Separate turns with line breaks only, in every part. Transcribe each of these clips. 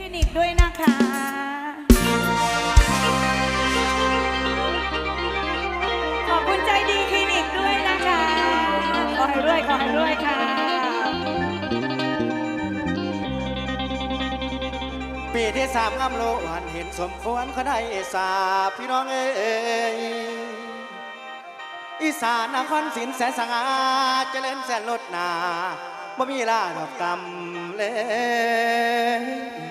คลินิกด้วยนะคะขอบคุณใจดีคลินิกด้วยนะคะ ขอให้รวยขอให้รวยค่ะ
ปีที่สามงามโลวันเห็นสมควรเขาได้สาบพี่น้องเอ้ยอีสานนครศรีแสนสง่าเจริญแสนลดนาบ่มีลาดอกกำเลย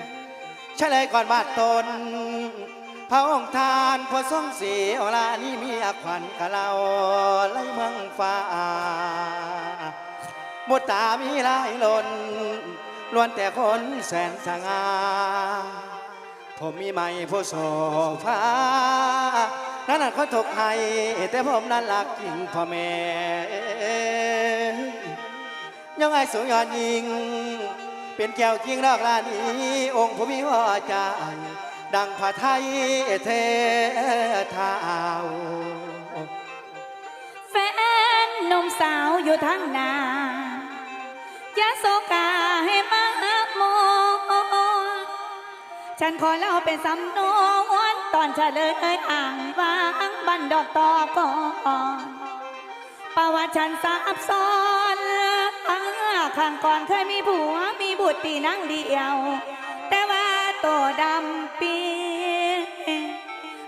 เฉลยก่อนบาดตน พระองค์ทานพระทรงสีโอลานี่มีอขวัญกะเราไล่เมืองฟ้ามุตตามีลายลนล้วนแต่คนแสนสง่าผมมีไม่ผู้โสภานั่นเขาถกให้แต่ผมนั้นรักจริงพ่อแม่ยังไงสูงยอดยิง เป็นแก้วจริงดอกลานี้ องค์ผู้มีว่าใจาดังผ้าไทยเทเท้า
แฟนนมสาวอยู่ทางนายาโซกาให้มาโม ฉันขอเล่าเป็นสำนวนตอนเฉลยอ่างวางบันดอกตอก่อนประวัติฉันซับซ้อน ข้างก่อนเคยมีผัวมีบุตรตีนั่งเดียว แต่ว่าโตดำปี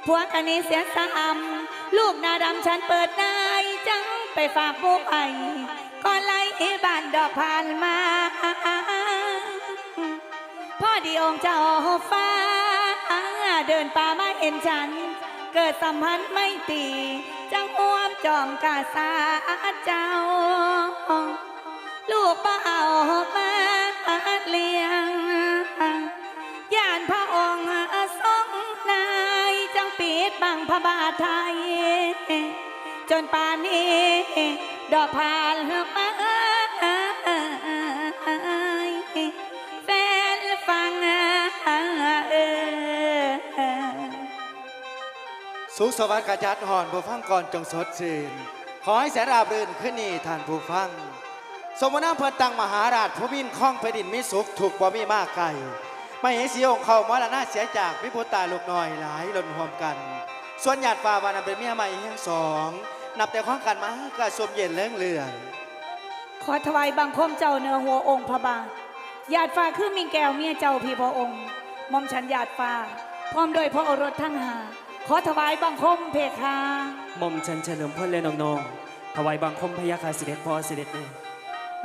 ผัวกันนี้เสียสามลูกนาดำฉันเปิดนายจังไปฝากบุกไอก่อนไล่บ้านดอกผ่านมา พ่อดีองค์เจ้าฟ้า เดินป่ามาเห็นฉัน เกิดสัมพันธ์ไม่ตีจังอ้วมจอมกาสาเจ้า เป้ามาเลี้ยงยานพระองค์ทรงนายจังปิดบังพระบาทไทย จนป่านนี้ ดอกผ่านมาแฟนฟังเอ
สุขสวัสดิ์กระจัดหอนผู้ฟังก่อนจงสดชื่นขอให้แสนราบรื่นขึ้นนี่ท่านผู้ฟัง สมนาเพื่อตั้งมหาราชผู้บินข้องแผ่นดินมีสุขถูกบ่มีมากไกลไม่เห็นสีองค์เขามรณะเสียจากพิพุตาลูกน้อยหลายหล่นห่วมกัน ส่วนหยาดฟ้าวันนั้นเป็นเมียใหม่เฮียงสอง นับแต่ข้องกันมาก็สมเย็นเลื่องเลือน
ขอถวายบังคมเจ้าเนื้อหัวองค์พระบาทหยาดฟ้าคือมิงแก้วเมียเจ้าพี่พระองค์หมอมฉันหยาดฟ้า พร้อมโดยพระโอรสทั้งหา ขอถวายบังคมเพคะ
หม่อมฉันเฉลิมพลและน้องๆถวายบังคมพระยาคาเสด็จพ่อเสด็จแม่
ห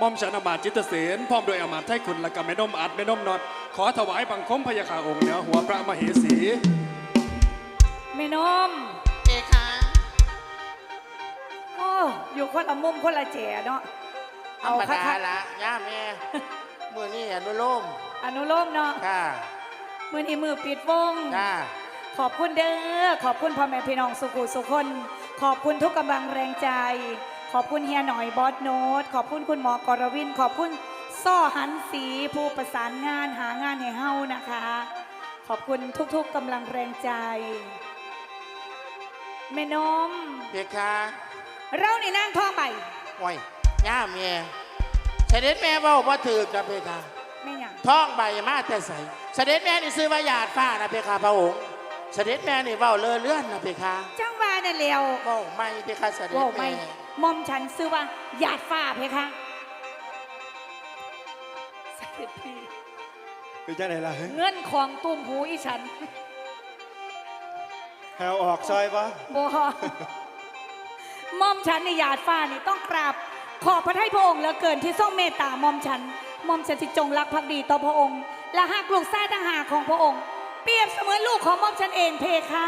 ม่อมฉันอมาตย์จิตเสนพร้อมโดวยอมาตย์ไทยคุณและก็แม่นมอัดแม่นมนอด ขอถวายบังคมพระยาคาองค์เหนือหัวพระมเหสี
แม่นม
เอคะ
โอ้อยู่คนละมุมคนละแจเนาะ
ธร
เอา
รม
คั
ดาก
ๆ
ละย่าแม่มือนี่อนุโลม
อนุโลมเนาะ
ค่ะ
มือนี้มือปิดวง
จ้า
ขอบคุณเด้อ ขอบคุณพ่อแม่พี่น้องสุขุสุคน ขอบคุณทุกกำลังแรงใจ ขอบคุณเฮียหน่อยบอสโนตขอบคุณคุณหมอกรวิน ขอบคุณซ่อหันสีผู้ประสานงานหางานให้เฮานะคะ ขอบคุณทุกๆกำลังแรงใจ แม่นม
เพคะ
เรานี่นั่งท้องใบ
โอ้ยย่าแม่เสด็จแม่เว้าบ่ถือกับเพคะ
ไม่หยัง
ท้องใบมาแต่ใสเสด็จแม่นี่ซื้อว่าหยาดฟ้านะเพคะพระองค์ เสด็จแม่นี่เว้าเลอเลื่อนนะเพคะ
จังว่านั่นเลียว
เว้าไม่เพคะเสด็จ
ว่าไม่
แม่
มอมฉันซื้อว่าหยาดฟ้าเพคะเสด็จพี่
คือจะไหนล่ะ
เงินของตุ้มหูอีฉัน
แหวออกซอยปะ
บัวมอมฉันในหยาดฟ้านี่ต้องกราบ ขอบพระทัยพระองค์เหลือเกินที่ทรงเมตตามอมฉันมอมฉันสิจงรักภักดีต่อพระองค์ และหากลูกชายต่างหากของพระองค์ เปรียบเสมือนลูกของมอมฉันเองเพคะ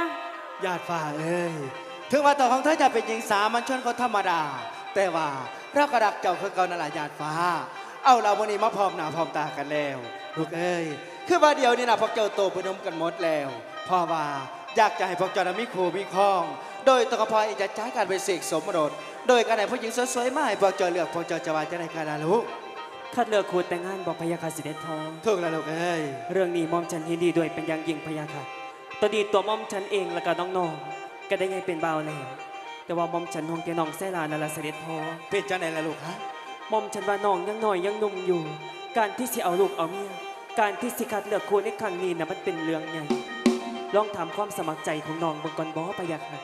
ญาติฝ่าเอ้ย ถึงว่าตัวของเธอจะเป็นหญิงสามัญชนคนธรรมดา แต่ว่าเราก็รักเจ้าคือเก่านั่นแหละญาติฟ้าเอาเราวันนี้มาพร้อมหน้าพร้อมตากันแล้ว ลูกเอ้ย คือว่าเดียวนี่นะพวกเจ้าโตพนมกันหมดแล้วพ่อว่าอยากจะให้พวกเจ้านั้นมีครูมีครอง โดยตกพอเองจะจ้าการเป็นเสกสมรส โดยการไหนผู้หญิงสวยๆมาให้พวกเจ้าเลือกพวกเจ้าจะว่าจะได้การละลูก
คัดเลือกคูดแต่งงานบอกพระยาคาเสด็จพ่อ
ถูกแล้วลูกเอ้ย
เรื่องนี้หม่อมฉันยินดีด้วยเป็นอย่างยิ่งพระยาค่ะตอนนี้ตัวหม่อมฉันเองและก็น้องๆก็ได้ไงเป็นบ่าวแล้วแต่ว่าหม่อมฉันห่วงแต่น้องแซ่ลานั่นละเสด็จพ่อ
เป็นจังไหนล่ะลูกฮะ
หม่อมฉันว่าน้องยังน้อยยังหนุ่มอยู่ การที่สิเอาลูกเอาเมียการที่สิคัดเลือกคู่ในครั้งนี้นะมันเป็นเรื่องใหญ่ลองถามความสมัครใจของน้องเบิ่งก่อนบ่พะยะค่ะ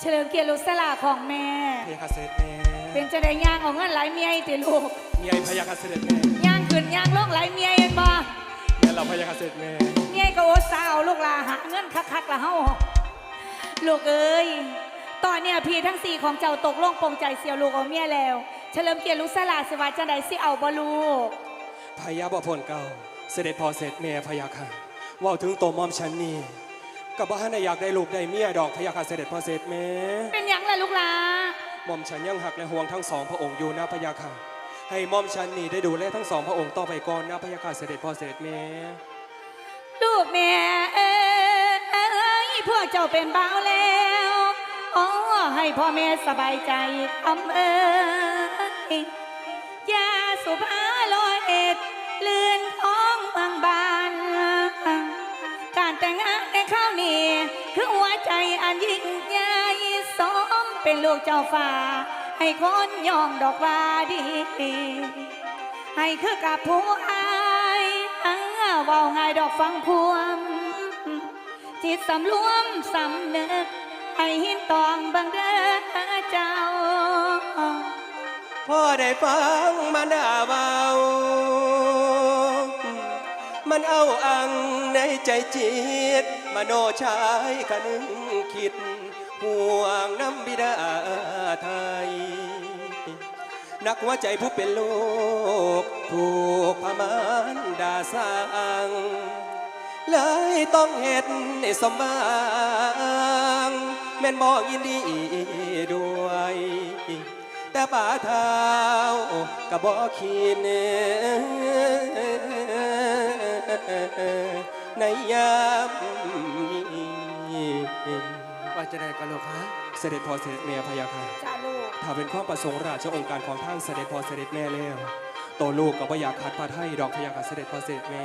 เฉลิมเกียรติลูกสลาของแม่
พยาคาเสด็จแม่
เป็นจะได้ย่างเอาเงินหลายเมียให้ติลูก
เมียพยาคาเสด็จแม่
ย่างขึ้นย่างลงหลายเมียเห็นบ่
เมียเราพยาคาเสด็จแม่
เมียก็โอดสาวลูกหลาหาเงินคักๆละเฮาลูกเอ้ยตอนเนี้ยพี่ทั้งสี่ของเจ้าตกลงปรงใจเสียวลูกเอาเมียแล้วเฉลิมเกียรติลูกสลาสิว่าจังไดสิเอาบ่ลูก
พยาบพลเก่าเสด็จพ่อเสด็จแม่พยาค่ะเว่าถึงตัวมอมฉันนี่กับบ้านอยากได้ลูกได้เมียดอกพยาค่ะเสด็จพ่อเสด็จแม่
เป็นหยังล่ะลูกหลา
มอมฉันยังหักและห่วงทั้งสองพระองค์อยู่นะพยาค่ะ ให้มอมฉันนี่ได้ดูแลทั้งสองพระองค์ต่อไปก่อนนะพยาค่ะเสด็จพ่อเสด็จแม่
ลูกแม่เอ้ยพวกเจ้าเป็นบ่าวแล้วอ๋อให้พ่อแม่สบายใจคำเอ้ย เจ้าฟ้า ให้คนย่องดอกว่าดี ให้คือกับผู้อายอ้าเว้าง่ายดอกฟังพวม จิตสำรวมสำนึก ให้หินตองบังเด้อเจ้า
พ่อได้ฟังมันด่าเบามันเอาอังในใจจิตมโนชายขนึงคิด ห่วงน้ำบิดาไทย นักหัวใจผู้เป็นลูกถูกพมานด่าสร้าง เลยต้องเห็ดในสมบางแม่นบอกยินดีด้วย แต่ป่าเท้าก็บอกขีนในยามนี้
ว่าจะได้กันลูกฮะ
เสด็จพ่อเสด็จแม่พะยาค่ะ
จ้าลูก
ถ้าเป็นความประสงค์ราชองค์การของทางเสด็จพ่อเสด็จแม่แล้วโตวลูกก็บ่อยากขัดพาไทยดอกพะยาค่ะเสด็จพ่อเสด็จแม่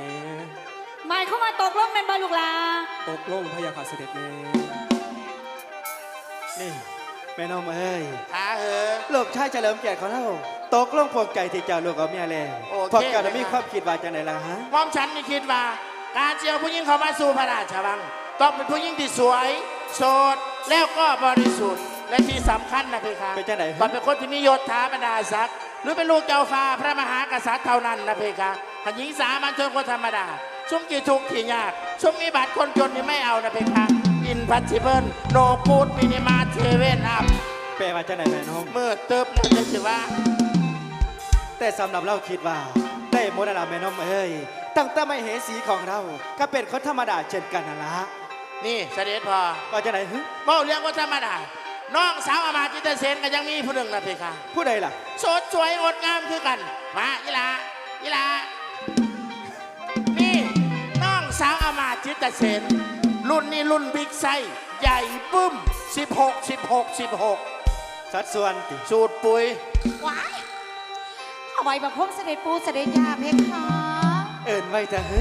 หมายเข้ามว่าตกลงเป็นบาลูกหลา
ตกลงพะยาค่ะเสด็จแม่
นี่แม่น้องเอ้ย
ขาเหอะ
ลูกชายเฉลิมเกียรติของเราตกลงพวงใจที่เจ้าลูกเอาเมียแล้ว
โอเค
พอเจ้าน่ะมีความคิดว่าจังไดล่ะฮะ
มอมฉันนี่คิดว่า การเจียวผู้หญิงเข้ามาสู่พระราชวัง ต้องเป็นผู้หญิงที่สวย โสดแล้วก็บริสุทธิ์และที่สำคัญนะเพคะ
เป็นจังได
ต้องเป็นคนที่มียศถาบรรดาศักดิ์หรือเป็นลูกเจ้าฟ้าพระมหากษัตริย์เท่านั้นนะเพคะถ้าหญิงสามัญชนคนธรรมดาชุ่มกี่ทุกข์กี่ยากชุ่มมีบัตรคนจนนี่ไม่เอานะเพคะอินพัชชิเบิลโนกูดมินิมาเทเวนอัพ
แปลว่าจังไดแม่น้อง
เมื่อเติบนะจะถือว่า
แต่สำหรับเราคิดว่า ได้หมดแล้วล่ะแม่น้องเอ้ยตั้งแต่ไม่เห็นสีของเรา ก็เป็นคนธรรมดาเช่นกันนั่นละ
นี่เสด็จพอ
ว่าจังไดฮึ
เบ้าเรื่องก็ธรรมดาน้องสาวอามาตย์จิตเสนก็ยังมีผู้หนึ่งนะเพคะ
ผู้ใดล่ะ
สดสวยงดงามคือกัน มาอีหลาอีหลานี่น้องสาวอามาตย์จิตเสนรุ่นนี้รุ่นบิ๊กไซส์ใหญ่บึ้ม 16 16 16
สัดส่วนติ
สูตรปุ๋ย
ว้ายเอาไว้บังคมเสด็จปูเสด็จยาเพคะ
เอิ้นไว้แต่ฮึ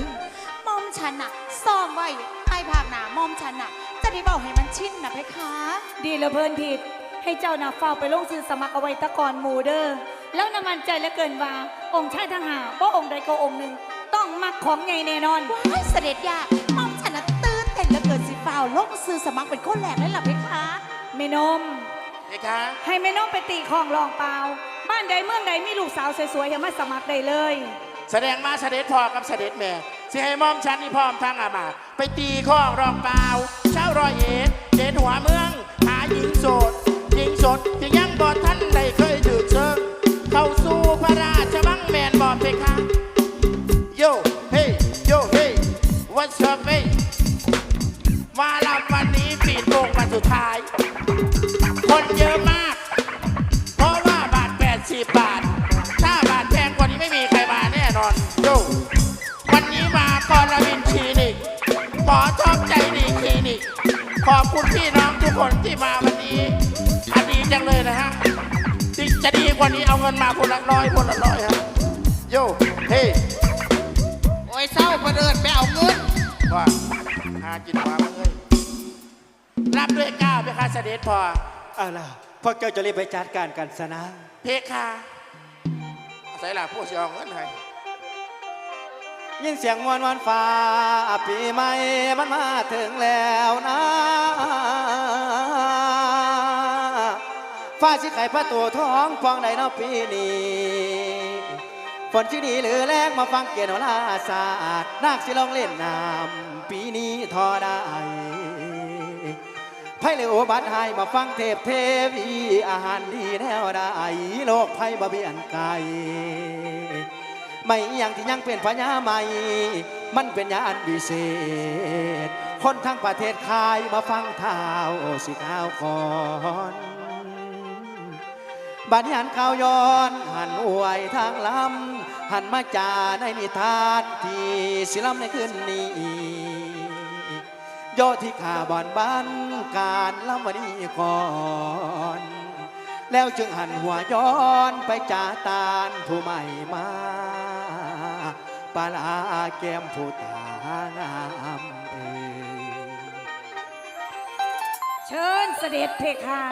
มอมฉันน่ะซ่อมไว้ไอ้ ภาคหนามอมฉันน่ะ จะได้บอกให้มันชินนะเพคะ
ดีเหละเพิ่นผิด ให้เจ้านาเฝ้าไปลงชื่อสมัครเอาไว้ตะกอนหมูเด้อแล้วน้ำมันใจเหลือเกินว่า องค์ชายทั้งหาว่าองค์ใดก็องค์หนึ่งต้องมักของใหญ่แน่นอน
ว้ายเสด็จยามอมฉันน่ะตื่นเต้นเหลือเกินสิเฝ้าลงซื้อสมัครเป็นคนแรกเลยล่ะเพคะ
แม่นม
เพคะ
ให้แม่น้องไปตีของรองเปล่า บ้านใดเมืองใดมีลูกสาวสวยๆอย่ามาสมัครได้เลย
แสดงมาเสด็จพ่อกับเสด็จแม่ สิให้มอมฉันนี่พร้อมทั้งอามาตย์ไปตีข้องรองเปล่าเช้ารอยเอ็ดเด่นหัวเมือง หาหญิงโสด หญิงโสดจะยังบ่ทัน ขอบคุณพี่น้องทุกคนที่มาวันนี้อันดีจังเลยนะฮะที่จะดีกว่านี้เอาเงินมาคนละร้อยคนละร้อยฮะโยเฮ้
โอ้ยเศร้าประเดินไปเอาเงิน
ว่าหาจิตมาเอ้ยรับด้วยก้าวเพคะเสด็จพอ
เอาล่ะพวกเจ้าจะรีบไปจัดการกันซะนะ
เพคะใส่หลักผู้เสียเอาเงินให้
ยิ่งเสียงมวนวันฟ้าปีใหม่มันมาถึงแล้วนะ ฟ้าสิไข่ประตูท้องฟองใดเนอปีนี้ฝนที่ดีหรือแรงมาฟังเกียรติโนราศาสตร์นาคสิลองเล่นน้ำปีนี้ทอได้ไพ่เลยโอบัตให้มาฟังเทพเทวีอาหารดีแนวได้โลกไพ่บะเบียนไก ไม่อย่างที่ยังเป็นพญาใหม่ มันเป็นยาอันวิเศษ คนทั้งประเทศคายมาฟังเท้าสิข้าวก่อนบัดนี้หันข่าวย้อน หันอวยทางลำหันมาจาในนิทานที่สิลำในคืนนี้โยที่ขาบอนบ้านการลำวันนี้ก่อนแล้วจึงหันหัวย้อนไปจาตานผู้ใหม่มา ปลาแก้มผู้ตางามเอ่ย
เชิญเสด็จเพคะ